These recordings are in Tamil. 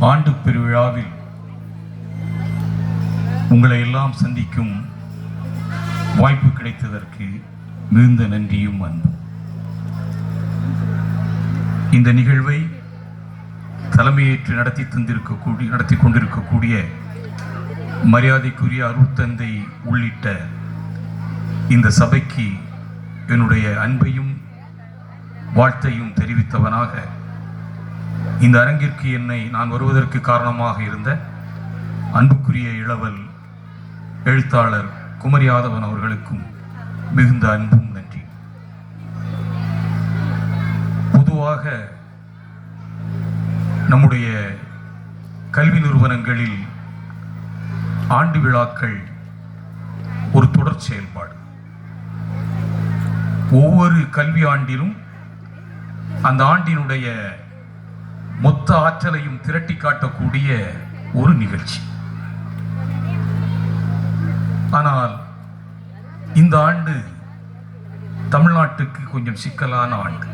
ஆண்டு பெருவிழாவில் உங்களை எல்லாம் சந்திக்கும் வாய்ப்பு கிடைத்ததற்கு மிகுந்த நன்றியும் அன்பும். இந்த நிகழ்வை தலைமையேற்று நடத்தி தந்திருக்கக்கூடிய நடத்தி கொண்டிருக்கக்கூடிய மரியாதைக்குரிய அருட்தந்தை உள்ளிட்ட இந்த சபைக்கு என்னுடைய அன்பையும் வாழ்த்தையும் தெரிவித்தவனாக இந்த அரங்கிற்கு என்னை நான் வருவதற்கு காரணமாக இருந்த அன்புக்குரிய இளவல் எழுத்தாளர் குமரி யாதவன் அவர்களுக்கும் மிகுந்த அன்பும் நன்றி. பொதுவாக நம்முடைய கல்வி நிறுவனங்களில் ஆண்டு விழாக்கள் ஒரு தொடர் செயல்பாடு. ஒவ்வொரு கல்வி ஆண்டிலும் அந்த ஆண்டினுடைய மொத்த ஆற்றலையும் திரட்டி காட்டக்கூடிய ஒரு நிகழ்ச்சி. ஆனால் இந்த ஆண்டு தமிழ்நாட்டுக்கு கொஞ்சம் சிக்கலான ஆண்டு.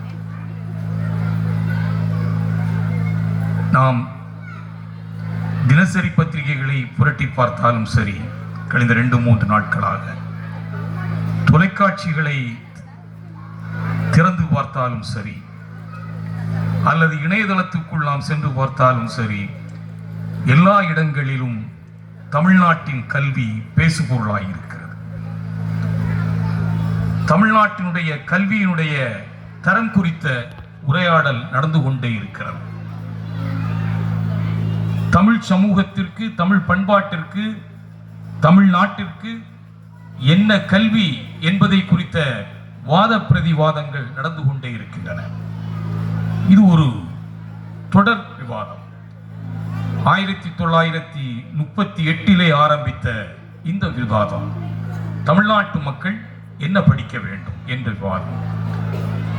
நாம் தினசரி பத்திரிகைகளை புரட்டி பார்த்தாலும் சரி கழிந்த ரெண்டு மூன்று நாட்களாக தொலைக்காட்சிகளை திறந்து பார்த்தாலும் சரி அல்லது இணையதளத்துக்குள் நாம் சென்று பார்த்தாலும் சரி எல்லா இடங்களிலும் தமிழ்நாட்டின் கல்வி பேசுபொருளாக இருக்கிறது. தமிழ்நாட்டினுடைய கல்வியினுடைய தரம் குறித்த உரையாடல் நடந்து கொண்டே இருக்கிறது. தமிழ் சமூகத்திற்கு தமிழ் பண்பாட்டிற்கு தமிழ்நாட்டிற்கு என்ன கல்வி என்பதை குறித்த வாத பிரதிவாதங்கள் நடந்து கொண்டே இருக்கின்றன. இது ஒரு தொடர் விவாதம். ஆயிரத்தி தொள்ளாயிரத்தி முப்பத்தி எட்டிலே ஆரம்பித்த இந்த விவாதம் தமிழ்நாட்டு மக்கள் என்ன படிக்க வேண்டும் என்ற விவாதம்.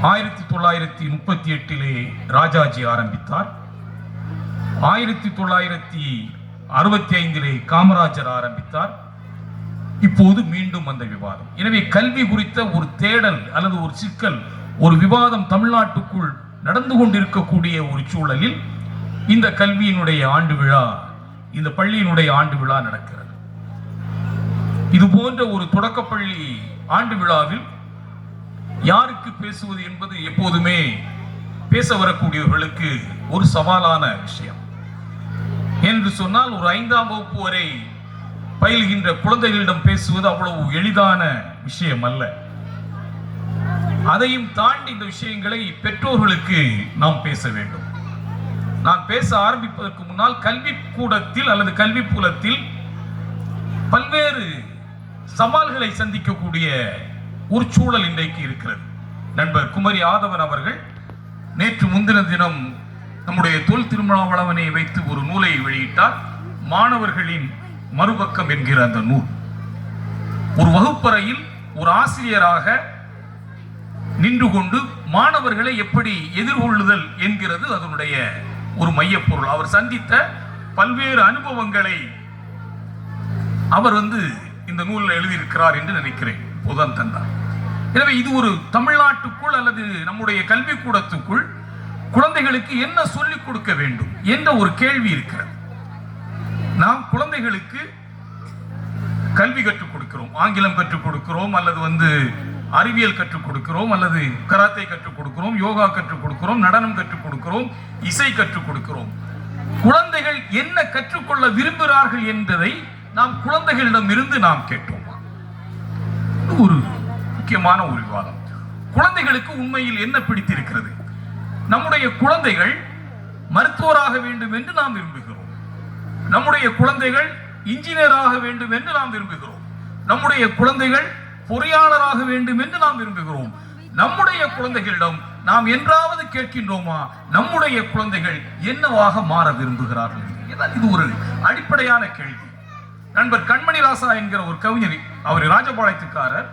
ஆயிரத்தி தொள்ளாயிரத்தி முப்பத்தி எட்டிலே ராஜாஜி ஆரம்பித்தார். ஆயிரத்தி தொள்ளாயிரத்தி அறுபத்தி ஐந்திலே காமராஜர் ஆரம்பித்தார். இப்போது மீண்டும் அந்த விவாதம். எனவே கல்வி குறித்த ஒரு தேடல் அல்லது ஒரு சிக்கல் ஒரு விவாதம் தமிழ்நாட்டுக்குள் நடந்து கொண்டிருக்கக்கூடிய ஒரு சூழலில் இந்த கல்வியினுடைய ஆண்டு விழா இந்த பள்ளியினுடைய ஆண்டு விழா நடக்கிறது. இது போன்ற ஒரு தொடக்கப்பள்ளி ஆண்டு விழாவில் யாருக்கு பேசுவது என்பது எப்போதுமே பேச வரக்கூடியவர்களுக்கு ஒரு சவாலான விஷயம். என்று சொன்னால் ஒரு ஐந்தாம் வகுப்பு வரை பயில்கின்ற குழந்தைகளிடம் பேசுவது அவ்வளவு எளிதான விஷயம் அல்ல அதையும் தாண்டி இந்த விஷயங்களை பெற்றோர்களுக்கு நாம் பேச வேண்டும். நான் பேச ஆரம்பிப்பதற்கு முன்னால் கல்வி கூடத்தில் அல்லது கல்வி புலத்தில் பல்வேறு சவால்களை சந்திக்கக்கூடிய ஒரு சூழல் இன்றைக்கு இருக்கிறது. நண்பர் குமரி ஆதவன் அவர்கள் நேற்று முந்தின தினம் நம்முடைய தொல் திருமணாவளவனை வைத்து ஒரு நூலை வெளியிட்டார். மாணவர்களின் மறுபக்கம் என்கிற அந்த நூல். ஒரு வகுப்பறையில் ஒரு ஆசிரியராக நின்று கொண்டு மாணவர்களை எப்படி எதிர்கொள்ளுதல் என்கிறது அதனுடைய ஒரு மையப்பொருள். அவர் சந்தித்த பல்வேறு அனுபவங்களை அவர் வந்து இந்த நூலில் எழுதியிருக்கிறார் என்று நினைக்கிறேன். புதன் தந்தார். எனவே இது ஒரு தமிழ்நாட்டுக்குள் அல்லது நம்முடைய கல்விக்கூடத்துக்குள் குழந்தைகளுக்கு என்ன சொல்லிக் கொடுக்க வேண்டும் என்ற ஒரு கேள்வி இருக்கிறது. நாம் குழந்தைகளுக்கு கல்வி கற்றுக் கொடுக்கிறோம். ஆங்கிலம் கற்றுக் கொடுக்கிறோம் அல்லது வந்து அறிவியல் கற்றுக் கொடுக்கிறோம் அல்லது கராத்தே கற்றுக் கொடுக்கிறோம் யோகா கற்றுக் கொடுக்கிறோம் நடனம் கற்றுக் கொடுக்கிறோம் இசை கற்றுக் கொடுக்கிறோம். குழந்தைகள் என்ன கற்றுக்கொள்ள விரும்புகிறார்கள் என்பதை நாம் குழந்தைகளிடம் இருந்து நாம் கேட்டோம்? இது ஒரு முக்கியமான ஒரு விவாதம். குழந்தைகளுக்கு உண்மையில் என்ன பிடித்திருக்கிறது? நம்முடைய குழந்தைகள் மருத்துவராக வேண்டும் என்று நாம் விரும்புகிறோம். நம்முடைய குழந்தைகள் இன்ஜினியராக வேண்டும் என்று நாம் விரும்புகிறோம். நம்முடைய குழந்தைகள் பொறியாளராக வேண்டும் என்று நாம் விரும்புகிறோம். நம்முடைய குழந்தைகளிடம் நாம் என்றாவது கேட்கின்றோமா? நம்முடைய குழந்தைகள் என்னவாக மாற விரும்புகிறார்கள்? இது ஒரு அடிப்படையான கேள்வி. நண்பர் கண்மணி ராசா என்கிற ஒரு கவிஞர் அவர் ராஜபாளையத்துக்காரர்.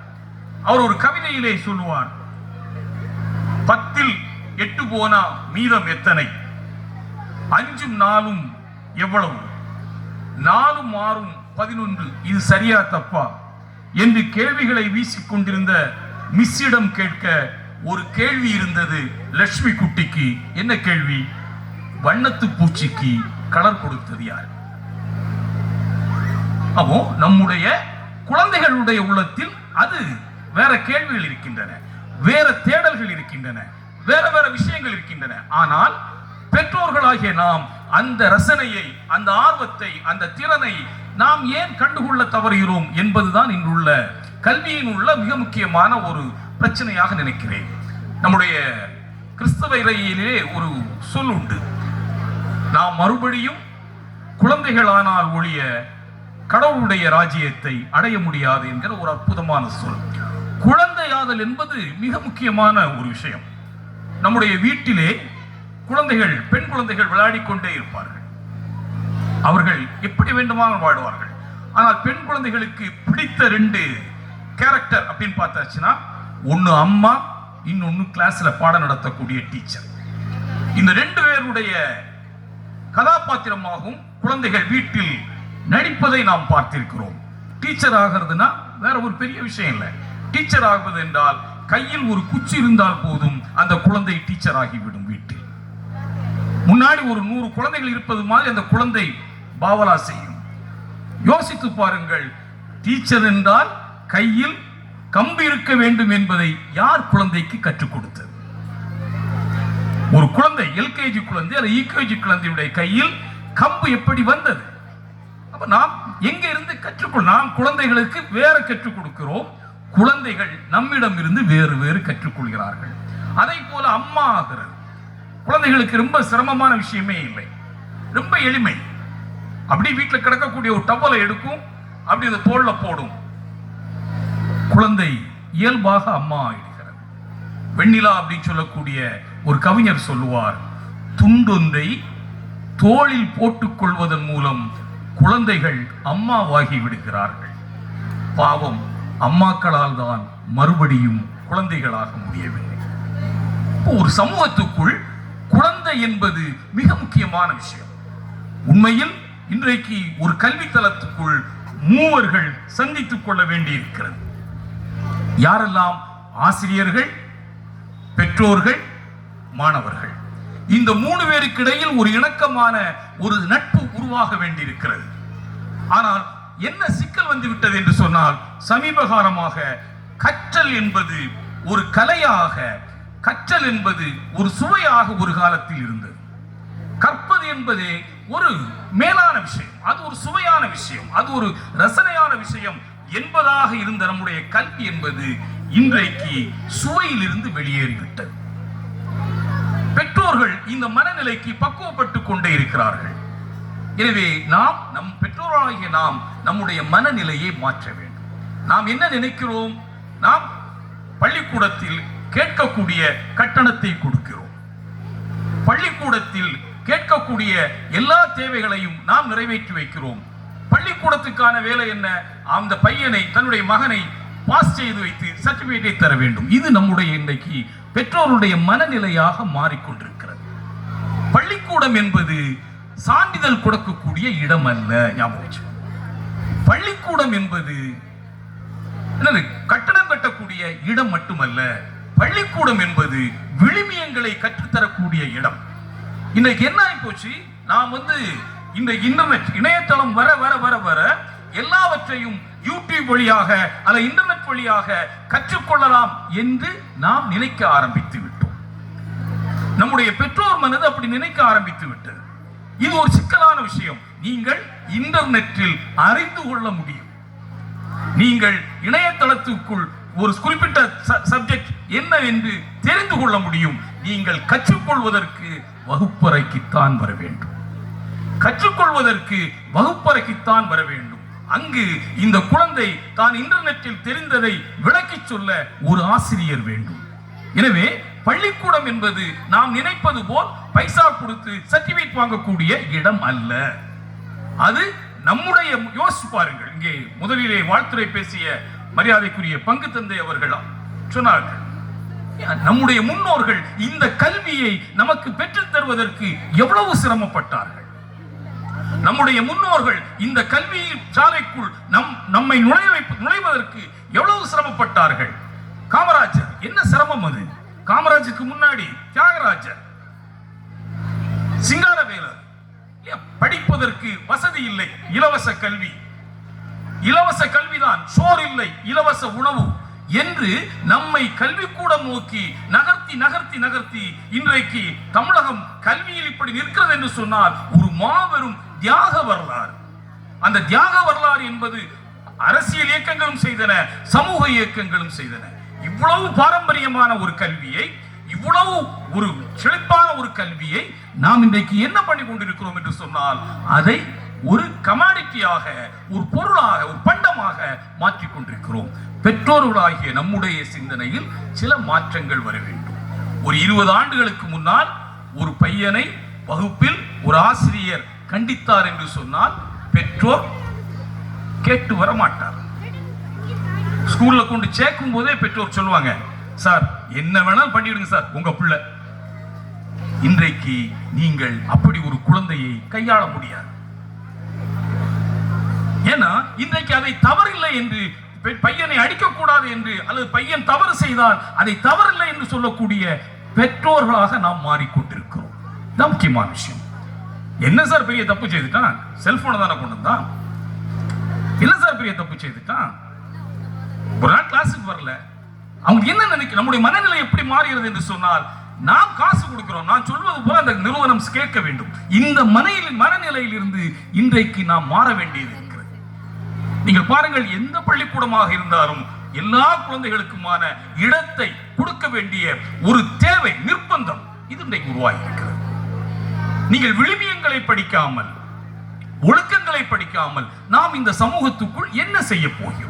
அவர் ஒரு கவிதையிலே சொல்லுவார் பத்தில் எட்டு போனா மீதம் எத்தனை? அஞ்சும் நாளும் எவ்வளவு? நாலும் ஆறும் பதினொன்று. இது சரியா தப்பா? என்று கேள்விகளை வீசிக்கொண்டிருந்த மிஸ்ஸிடம் கேட்க ஒரு கேள்வி இருந்தது. லட்சுமி குட்டிக்கு என்ன கேள்வி? வண்ணத்து பூச்சிக்கு கலர் கொடுத்தது யார்? அப்போ நம்முடைய குழந்தைகளுடைய உள்ளத்தில் அது வேற கேள்விகள் இருக்கின்றன. வேற தேடல்கள் இருக்கின்றன. வேற வேற விஷயங்கள் இருக்கின்றன. ஆனால் பெற்றோர்களாகிய நாம் அந்த ரசனையை அந்த ஆர்வத்தை அந்த திறனை நாம் ஏன் கண்டுகொள்ள தவறுகிறோம் என்பதுதான் இன்றுள்ள கல்வியின் உள்ள மிக முக்கியமான ஒரு பிரச்சனையாக நினைக்கிறேன். நம்முடைய கிறிஸ்தவ இறையிலே ஒரு சொல் உண்டு. நாம் மறுபடியும் குழந்தைகளானால் ஒழிய கடவுளுடைய ராஜ்யத்தை அடைய முடியாது என்கிற ஒரு அற்புதமான சொல். குழந்தையாதல் என்பது மிக முக்கியமான ஒரு விஷயம். நம்முடைய வீட்டிலே குழந்தைகள் பெண் குழந்தைகள் விளையாடிக்கொண்டே இருப்பார்கள். அவர்கள் எப்படி வேண்டுமானால் வாழ்வார்கள். ஆனால் பெண் குழந்தைகளுக்கு பிடித்த ரெண்டு கேரக்டர் அப்படின்னு பார்த்தாச்சுன்னா ஒன்று அம்மா இன்னொன்று கிளாஸில் பாடம் நடத்தக்கூடிய டீச்சர் இந்த ரெண்டு பேருடைய கதாபாத்திரமாகவும் குழந்தைகள் வீட்டில் நடிப்பதை நாம் பார்த்திருக்கிறோம். டீச்சர் ஆகிறதுனா வேற ஒரு பெரிய விஷயம் இல்லை. டீச்சர் ஆகுவது என்றால் கையில் ஒரு குச்சி இருந்தால் போதும் அந்த குழந்தை டீச்சர் ஆகிவிடும் வீட்டில். முன்னாடி ஒரு நூறு குழந்தைகள் இருப்பது மாதிரி அந்த குழந்தை பாவலா செய்யும். யோசித்து பாருங்கள் டீச்சர் என்றால் கையில் கம்பு இருக்க வேண்டும் என்பதை யார் குழந்தைக்கு கற்றுக் கொடுத்தது? ஒரு குழந்தை எல்கேஜி குழந்தை அல்லது யூகேஜி குழந்தையுடைய கையில் கம்பு எப்படி வந்தது? அப்ப நாம் எங்க இருந்து கற்றுக்கொள் நாம் குழந்தைகளுக்கு வேற கற்றுக் கொடுக்கிறோம். குழந்தைகள் நம்மிடம் இருந்து வேறு வேறு கற்றுக்கொள்கிறார்கள் அதை போல அம்மா ஆகிறது குழந்தைகளுக்கு ரொம்ப சிரமமான விஷயமே இல்லை. ரொம்ப எளிமை. அப்படி வீட்டில் கிடக்கக்கூடிய ஒரு டவலை எடுக்கும் அப்படி அந்த தோல்ல போடும். குழந்தை இயல்பாக அம்மா ஆயிடுகிறது. வெண்ணிலா அப்படின்னு சொல்லக்கூடிய ஒரு கவிஞர் சொல்லுவார் துண்டொன்றை தோளில் போட்டுக் கொள்வதன் மூலம் குழந்தைகள் அம்மாவாகி விடுகிறார்கள். பாவம் அம்மாக்களால் தான் மறுபடியும் குழந்தைகளாக முடியவில்லை. ஒரு சமூகத்துக்குள் குழந்தை என்பது மிக முக்கியமான விஷயம். உண்மையில் இன்றைக்கு ஒரு கல்வித்தலத்துக்குள் மூவர்கள் சந்தித்துக் கொள்ள வேண்டியிருக்கிறது. யாரெல்லாம் ஆசிரியர்கள் பெற்றோர்கள் மாணவர்கள். இந்த மூணு பேருக்கு இடையில் ஒரு இணக்கமான ஒரு நட்பு உருவாக வேண்டியிருக்கிறது. ஆனால் என்ன சிக்கல் வந்து விட்டது என்று சொன்னால் சமீபகாலமாக கற்றல் என்பது ஒரு கலையாக கற்றல் என்பது ஒரு சுவையாக ஒரு காலத்தில் இருந்தது. கற்பது என்பதே ஒரு மேலான விஷயம் அது ஒரு சுவையான விஷயம் அது ஒரு ரசனையான விஷயம் என்பதாக இருந்த நம்முடைய கல்வி என்பது இன்றைக்கு சுவையிலிருந்து வெளியேறிவிட்டது. பெற்றோர்கள் இந்த மனநிலைக்கு பக்குவப்பட்டு கொண்டே இருக்கிறார்கள். எனவே நாம் நம் பெற்றோராகிய நாம் நம்முடைய மனநிலையை மாற்ற வேண்டும். நாம் என்ன நினைக்கிறோம்? நாம் பள்ளிக்கூடத்தில் கேட்கக்கூடிய கட்டணத்தை கொடுக்கிறோம். பள்ளிக்கூடத்தில் கேட்கக்கூடிய எல்லா தேவைகளையும் நாம் நிறைவேற்றி வைக்கிறோம். பள்ளிக்கூடத்துக்கான வேலை என்ன? அந்த பையனை தன்னுடைய மகனை பாஸ் செய்து வைத்து சர்டிபிகேட்டை தர வேண்டும். இது நம்முடைய இன்றைக்கு பெற்றோருடைய மனநிலையாக மாறிக்கொண்டிருக்கிறது. பள்ளிக்கூடம் என்பது சான்றிதழ் கொடுக்கக்கூடிய இடம் அல்ல. ஞாபகம் பள்ளிக்கூடம் என்பது என்னது? கட்டணம் கட்டக்கூடிய இடம் மட்டுமல்ல. பள்ளிக்கூடம் என்பது விழுமியங்களை கற்றுத்தரக்கூடிய இடம். இன்னைக்கு என்ன ஆகி போச்சு? நாம் வந்து இந்த இன்டர்நெட் இணையதளம் வர வர வர வர எல்லாவற்றையும் யூடியூப் வழியாக அல்ல இன்டர்நெட் வழியாக கற்றுக்கொள்ளலாம் என்று நாம் நினைக்க ஆரம்பித்து விட்டோம். நம்முடைய பெற்றோர் மனது அப்படி நினைக்க ஆரம்பித்து விட்டது. இது ஒரு சிக்கலான விஷயம். நீங்கள் இன்டர்நெட்டில் அறிந்து கொள்ள முடியும். நீங்கள் இணையதளத்துக்குள் ஒரு குறிப்பிட்ட சப்ஜெக்ட் என்ன என்று தெரிந்து கொள்ள முடியும். நீங்கள் கற்றுக்கொள்வதற்கு வகுப்பறைக்குத்தான் வர வேண்டும். கற்றுக்கொள்வதற்கு வகுப்பறைக்குத்தான் வர வேண்டும். அங்கு இந்த குழந்தை தான் இன்டர்நெட்டில் தெரிந்ததை விளக்கிச் சொல்ல ஒரு ஆசிரியர் வேண்டும். எனவே பள்ளிக்கூடம் என்பது நாம் நினைப்பது போல் பைசா கொடுத்து சர்டிபிகேட் வாங்கக்கூடிய இடம் அல்ல. அது நம்முடைய யோசிச்சு பாருங்கள். இங்கே முதலிலே வாழ்த்துரை பேசிய மரியாதைக்குரிய பங்கு தந்தை அவர்கள் சொன்னார்கள். நம்முடைய முன்னோர்கள் இந்த கல்வியை நமக்கு பெற்றுத் தருவதற்கு எவ்வளவு சிரமப்பட்டார்கள்? நம்முடைய முன்னோர்கள் இந்த கல்வி சாலைக்குள் நம் நம்மை நுழைய நுழைவதற்கு எவ்வளவு சிரமப்பட்டார்கள்? காமராஜர் என்ன சிரமம் அது? காமராஜருக்கு முன்னாடி தியாகராஜர் சிங்காரவேலர் படிப்பதற்கு வசதி இல்லை? இலவச கல்வி. இலவச கல்விதான் சோர் இல்லை இலவச உணவு. என்று நம்மை கல்விக்கூடம் நோக்கி நகர்த்தி நகர்த்தி நகர்த்தி இன்றைக்கு தமிழகம் கல்வியில் இப்படி நிற்கிறது என்று சொன்னால் ஒரு மாபெரும் தியாக வரலாறு. அந்த தியாக வரலாறு என்பது அரசியல் இயக்கங்களும் செய்தன சமூக இயக்கங்களும் செய்தன. இவ்வளவு பாரம்பரியமான ஒரு கல்வியை இவ்வளவு ஒரு செழிப்பான ஒரு கல்வியை நாம் இன்றைக்கு என்ன பண்ணி கொண்டிருக்கிறோம் என்று சொன்னால் அதை ஒரு கமாடிட்டியாக ஒரு பொருளாக ஒரு பண்டமாக மாற்றிக் கொண்டிருக்கிறோம். பெற்றோர்களாகிய நம்முடைய சிந்தனையில் சில மாற்றங்கள் வர வேண்டும். ஒரு இருபது ஆண்டுகளுக்கு முன்னால் ஒரு பையனை வகுப்பில் ஒரு ஆசிரியர் கண்டித்தார் என்று சொன்னால் பெற்றோர் கேட்டு வர மாட்டார் ஸ்கூல்ல கொண்டு சேர்க்கும் போதே பெற்றோர் சொல்லுவாங்க சார் என்ன வேணாலும் பண்ணிவிடுங்க சார் உங்க பிள்ளை. இன்றைக்கு நீங்கள் அப்படி ஒரு குழந்தையை கையாள முடியாது. ஏன்னா இன்றைக்கு அதை தவறில்லை என்று பெ- பையனை அடிக்கக்கூடாது என்று அல்லது பையன் தவறு செய்தால் அதை தவறில்லை என்று சொல்லக்கூடிய பெற்றோர்களாக நாம் மாறிக்கொண்டிருக்கிறோம். இதான் முக்கியமான விஷயம். என்ன சார் பெரிய தப்பு செய்துட்டான்? செல்போனை தானே கொண்டு வந்தான்? என்ன சார் பெரிய தப்பு செய்துட்டான்? ஒரு நாள் கிளாஸுக்கு வரல. அவங்க என்ன நினைக்க நம்முடைய மனநிலை எப்படி மாறுகிறது என்று சொன்னால் நாம் காசு கொடுக்கிறோம். நான் சொல்வது போல அந்த நிறுவனம் கேட்க வேண்டும். இந்த மனையில் மனநிலையில் இருந்து இன்றைக்கு நாம் மாற வேண்டியது நீங்கள் பாருங்கள் எந்த பள்ளிக்கூடமாக இருந்தாலும் எல்லா குழந்தைகளுக்குமான இடத்தை கொடுக்க வேண்டிய ஒரு தேவை நிர்பந்தம் இது இன்றைக்கு உருவாகி இருக்கிறது நீங்கள் விழுமியங்களை படிக்காமல் ஒழுக்கங்களை படிக்காமல் நாம் இந்த சமூகத்துக்குள் என்ன செய்ய போகிறோம்?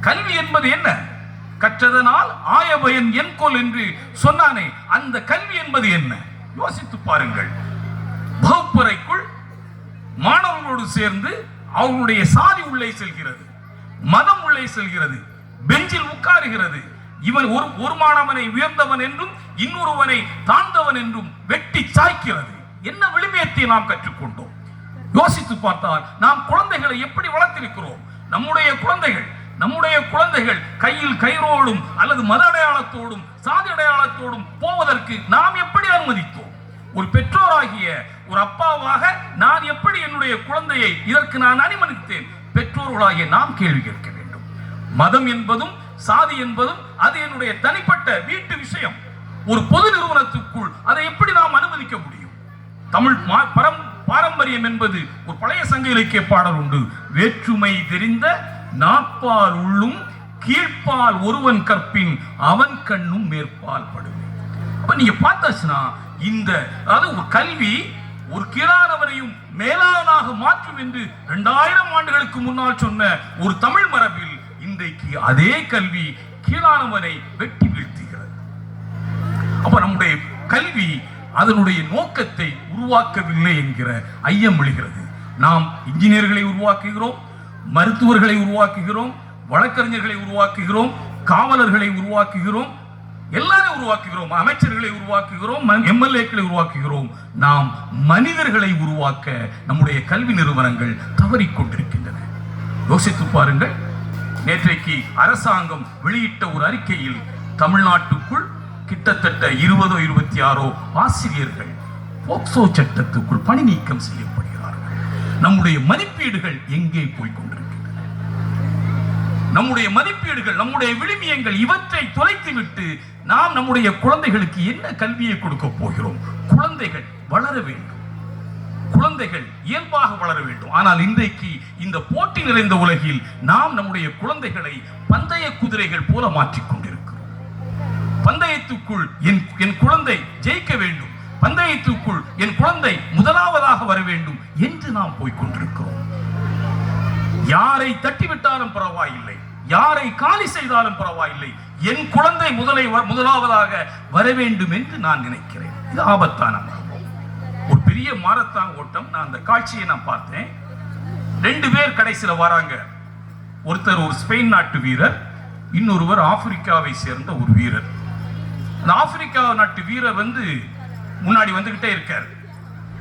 கல்வி என்பது என்ன? கற்றதனால் ஆயபயன் என்கோல் என்று சொன்னானே அந்த கல்வி என்பது என்ன? யோசித்து பாருங்கள். வகுப்பறைக்குள் மாணவர்களோடு சேர்ந்து அவங்களுடைய சாதி உள்ளே செல்கிறது மதம் உள்ளே செல்கிறது பெஞ்சில் உட்காருகிறது. இவன் ஒரு ஒரு மாணவனை உயர்ந்தவன் என்றும் இன்னொருவனை தாழ்ந்தவன் என்றும் வெட்டி சாய்க்கிறது. என்ன விளிமையத்தை நாம் கற்றுக்கொண்டோம்? யோசித்து பார்த்தால் நாம் குழந்தைகளை எப்படி வளர்த்திருக்கிறோம்? நம்முடைய குழந்தைகள் நம்முடைய குழந்தைகள் கையில் கயிறோடும் அல்லது மத அடையாளத்தோடும் சாதி அடையாளத்தோடும் போவதற்கு நாம் எப்படி அனுமதித்தோம்? ஒரு பெற்றோராகிய ஒரு அப்பாவாக நான் எப்படி என்னுடைய குழந்தையை இதற்கு நான் அனுமதித்தேன் பெற்றோர்களாகிய நாம் கேள்வி கேட்க வேண்டும். மதம் என்பதும் சாதி என்பதும் அது என்னுடைய தனிப்பட்ட வீட்டு விஷயம். ஒரு பொது நிறுவனத்துக்குள் அதை எப்படி நாம் அனுமதிக்க முடியும்? தமிழ் பரம் பாரம்பரியம் என்பது ஒரு பழைய சங்க இலக்கிய பாடல் உண்டு. வேற்றுமை தெரிந்த நாற்பால் உள்ளும் கீழ்ப்பால் ஒருவன் கற்பின் அவன் கண்ணும் மேற்பால் படுவேன். அப்ப நீங்க பார்த்தாச்சுன்னா இந்த அதாவது ஒரு கல்வி ஒரு கீழானவரையும் மேலானாக மாற்றும் என்று இரண்டாயிரம் ஆண்டுகளுக்கு முன்னால் சொன்ன ஒரு தமிழ் மரபில் இன்றைக்கு அதே கல்வி கீழானவனை வெட்டி வீழ்த்துகிறது. அப்ப நம்முடைய கல்வி அதனுடைய நோக்கத்தை உருவாக்கவில்லை என்கிற ஐயம் விழுகிறது. நாம் இன்ஜினியர்களை உருவாக்குகிறோம் மருத்துவர்களை உருவாக்குகிறோம் வழக்கறிஞர்களை உருவாக்குகிறோம் காவலர்களை உருவாக்குகிறோம் எல்லாரையும் உருவாக்குகிறோம் அமைச்சர்களை உருவாக்குகிறோம் எம்எல்ஏக்களை உருவாக்குகிறோம். நாம் மனிதர்களை உருவாக்க நம்முடைய கல்வி நிறுவனங்கள் தவறிக்கொண்டிருக்கின்றன. யோசித்து பாருங்கள் நேற்றைக்கு அரசாங்கம் வெளியிட்ட ஒரு அறிக்கையில் தமிழ்நாட்டுக்குள் கிட்டத்தட்ட இருபதோ இருபத்தி ஆறோ ஆசிரியர்கள் போக்சோ சட்டத்துக்குள் பணி நீக்கம் செய்யப்படுகிறார்கள். நம்முடைய மதிப்பீடுகள் எங்கே போய்கொண்டிருக்கிறது நம்முடைய மதிப்பீடுகள் நம்முடைய விழுமியங்கள் இவற்றை தொலைத்துவிட்டு நாம் நம்முடைய குழந்தைகளுக்கு என்ன கல்வியை கொடுக்க போகிறோம்? குழந்தைகள் வளர வேண்டும். குழந்தைகள் இயல்பாக வளர வேண்டும். ஆனால் இன்றைக்கு இந்த போட்டி நிறைந்த உலகில் நாம் நம்முடைய குழந்தைகளை பந்தய குதிரைகள் போல மாற்றிக்கொண்டிருக்கிறோம் பந்தயத்துக்குள் என் என் குழந்தை ஜெயிக்க வேண்டும். பந்தயத்துக்குள் என் குழந்தை முதலாவதாக வர வேண்டும் என்று நாம் போய்கொண்டிருக்கிறோம் யாரை தட்டிவிட்டாலும் பரவாயில்லை. யாரை காலி செய்தாலும் பரவாயில்லை. என் குழந்தை முதலை வ- முதலாவதாக வர வேண்டும் என்று நான் நினைக்கிறேன். இது ஆபத்தான ஒரு பெரிய மாரத்தான் ஓட்டம். நான் அந்த காட்சியை நான் பார்த்தேன். ரெண்டு பேர் கடைசியில் வராங்க. ஒருத்தர் ஒரு ஸ்பெயின் நாட்டு வீரர் இன்னொருவர் ஆப்பிரிக்காவை சேர்ந்த ஒரு வீரர். அந்த ஆப்பிரிக்கா நாட்டு வீரர் வந்து முன்னாடி வந்துகிட்டே இருக்கார்.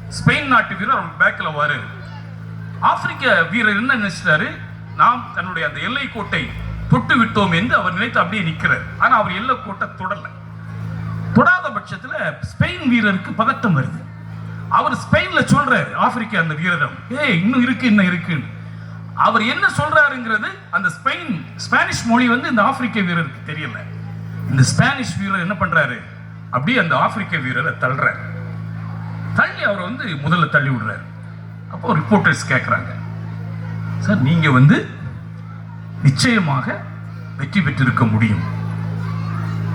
ஸ்பெயின் நாட்டு வீரர் அவர் பேக்கில் வராரு. ஆப்பிரிக்க வீரர் என்ன நினைச்சிட்டாரு? நாம் தன்னுடைய அந்த எல்லை கோட்டை தொட்டு விட்டோம் என்று அவர் நினைத்து அப்படியே நிற்கிறார் ஆனா அவர் எல்லை கோட்டை தொடரல தொடாத பட்சத்துல ஸ்பெயின் வீரருக்கு பதட்டம் வருது. அவர் ஸ்பெயின்ல சொல்றாரு ஆப்பிரிக்கா அந்த வீரரிடம் ஏய் இன்னும் இருக்கு இன்னும் இருக்குன்னு. அவர் என்ன சொல்றாருங்கிறது அந்த ஸ்பெயின் ஸ்பானிஷ் மொழி வந்து இந்த ஆப்பிரிக்க வீரருக்கு தெரியல. இந்த ஸ்பானிஷ் வீரர் என்ன பண்றாரு? அப்படியே அந்த ஆப்பிரிக்க வீரரை தள்ளுறாரு. தள்ளி அவரை வந்து முதல்ல தள்ளி விடுறாரு அப்போ ரிப்போர்ட்டர்ஸ் கேட்குறாங்க சார் நீங்கள் வந்து நிச்சயமாக வெற்றி பெற்றிருக்க முடியும்.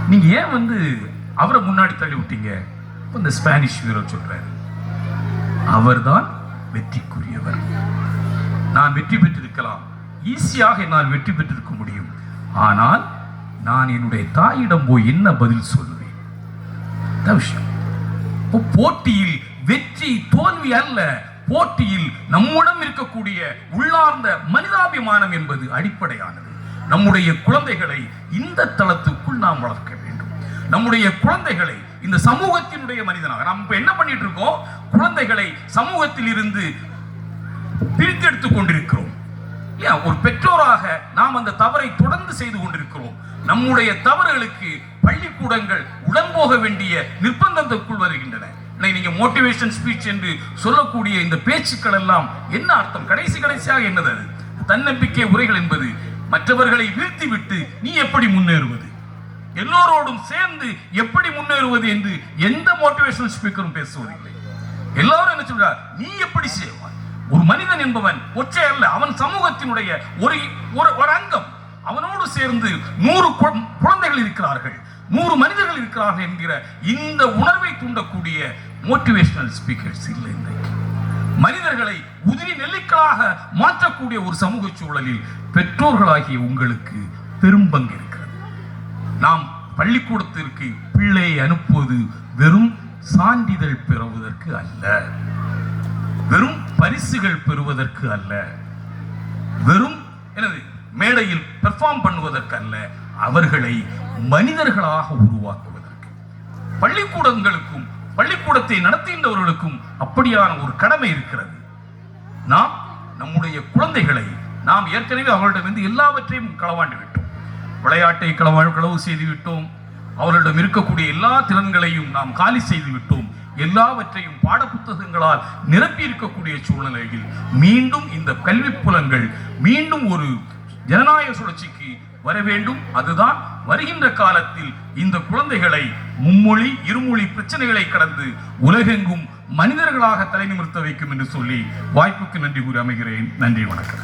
நீங்கள் ஏன் வந்து அவரை முன்னாடி தள்ளி விட்டீங்க? இந்த ஸ்பானிஷ் வீரர் சொல்றாரு. அவர்தான் வெற்றிக்குரியவர். நான் வெற்றி பெற்றிருக்கலாம். ஈஸியாக என்னால் வெற்றி பெற்றிருக்க முடியும். ஆனால் நான் என்னுடைய தாயிடம் போய் என்ன பதில் சொல்லுவேன்? விஷயம். போட்டியில் வெற்றி தோல்வி அல்ல. போட்டியில் நம்முடன் இருக்கக்கூடிய உள்ளார்ந்த மனிதாபிமானம் என்பது அடிப்படையானது. நம்முடைய குழந்தைகளை இந்த தளத்துக்குள் நாம் வளர்க்க வேண்டும். நம்முடைய குழந்தைகளை இந்த சமூகத்தினுடைய மனிதனாக நாம் இப்ப என்ன பண்ணிட்டு இருக்கோம் குழந்தைகளை சமூகத்தில் இருந்து பிரித்தெடுத்துக் கொண்டிருக்கிறோம். ஒரு பெற்றோராக நாம் அந்த தவறை தொடர்ந்து செய்து கொண்டிருக்கிறோம். நம்முடைய தவறுகளுக்கு பள்ளிக்கூடங்கள் உடன் போக வேண்டிய நிர்பந்தத்துக்குள் வருகின்றன. இன்னைக்கு நீங்க மோட்டிவேஷன் ஸ்பீச் என்று சொல்லக்கூடிய இந்த பேச்சுக்கள் எல்லாம் என்ன அர்த்தம்? கடைசி கடைசியாக என்னது அது? தன்னம்பிக்கை உரைகள் என்பது மற்றவர்களை வீழ்த்தி விட்டு நீ எப்படி முன்னேறுவது? எல்லோரோடும் சேர்ந்து எப்படி முன்னேறுவது என்று எந்த மோட்டிவேஷனல் ஸ்பீக்கரும் பேசுவதில்லை. எல்லாரும் என்ன சொல்றார்? நீ எப்படி செய்வாய்? ஒரு மனிதன் என்பவன் ஒற்றை அல்ல அவன் சமூகத்தினுடைய ஒரு ஒரு ஒரு அங்கம். அவனோடு சேர்ந்து நூறு குழந்தைகள் இருக்கிறார்கள். நூறு மனிதர்கள் இருக்கிறார்கள் என்கிற இந்த உணர்வை தூண்டக்கூடிய மோட்டிவேஷனல் ஸ்பீக்கர்ஸ் இல்லை இன்றைக்கு. மனிதர்களை உதிரி நெல்லிக்களாக மாற்றக்கூடிய ஒரு சமூக சூழலில் பெற்றோர்களாகிய உங்களுக்கு பெரும்பங்கு இருக்கிறது. நாம் பள்ளிக்கூடத்திற்கு பிள்ளையை அனுப்புவது வெறும் சான்றிதழ் பெறுவதற்கு அல்ல. வெறும் பரிசுகள் பெறுவதற்கு அல்ல. வெறும் எனது மேடையில் பெர்ஃபார்ம் பண்ணுவதற்கு அல்ல. அவர்களை மனிதர்களாக உருவாக்குவதற்கு. பள்ளிக்கூடங்களுக்கும் பள்ளிக்கூடத்தை நடத்துகின்றவர்களுக்கும் அப்படியான ஒரு கடமை இருக்கிறது. நாம் நம்முடைய குழந்தைகளை நாம் ஏற்கனவே அவர்களிடமிருந்து எல்லாவற்றையும் களவாண்டு விட்டோம். விளையாட்டை களவா களவு செய்து விட்டோம். அவர்களிடம் இருக்கக்கூடிய எல்லா திறன்களையும் நாம் காலி செய்து விட்டோம். எல்லாவற்றையும் பாடப்புத்தகங்களால் நிரப்பி இருக்கக்கூடிய சூழ்நிலையில் மீண்டும் இந்த கல்வி புலங்கள் மீண்டும் ஒரு ஜனநாயக சுழற்சிக்கு வர வேண்டும். அதுதான் வருகின்ற காலத்தில் இந்த குழந்தைகளை மும்மொழி இருமொழி பிரச்சனைகளை கடந்து உலகெங்கும் மனிதர்களாக தலைநிமிர்த்த வைக்கும் என்று சொல்லி வாய்ப்புக்கு நன்றி கூறி அமைகிறேன். நன்றி வணக்கம்.